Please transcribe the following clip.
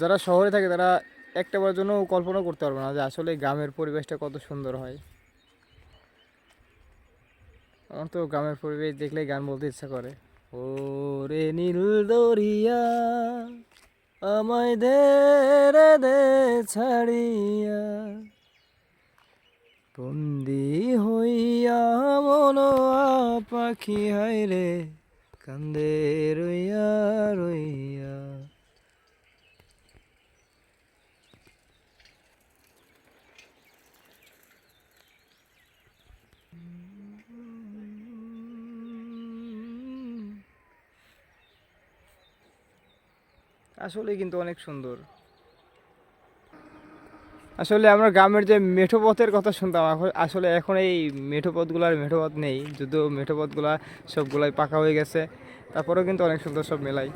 যারা শহরে থাকে তারা একটা বার জন্য কল্পনা করতে পারবে না যে আসলে গ্রামের পরিবেশটা কত সুন্দর হয়। আমার তো গ্রামের পরিবেশ দেখলেই গান বলতে ইচ্ছা করে। ও রে নীল দরিয়া আমায় দে রে দে ছাড়িয়া, বন্দি হইয়া মন পাখি হায় রে কান্দে রইয়া। আসলে কিন্তু অনেক সুন্দর। আসলে আমরা গ্রামের যে মেঠোপথের কথা শুনতাম আসলে এখন এই মেঠোপথগুলো আর মেঠোপথ নেই, যদিও মেঠো পথগুলা সবগুলাই পাকা হয়ে গেছে, তারপরেও কিন্তু অনেক সুন্দর সব মেলাই।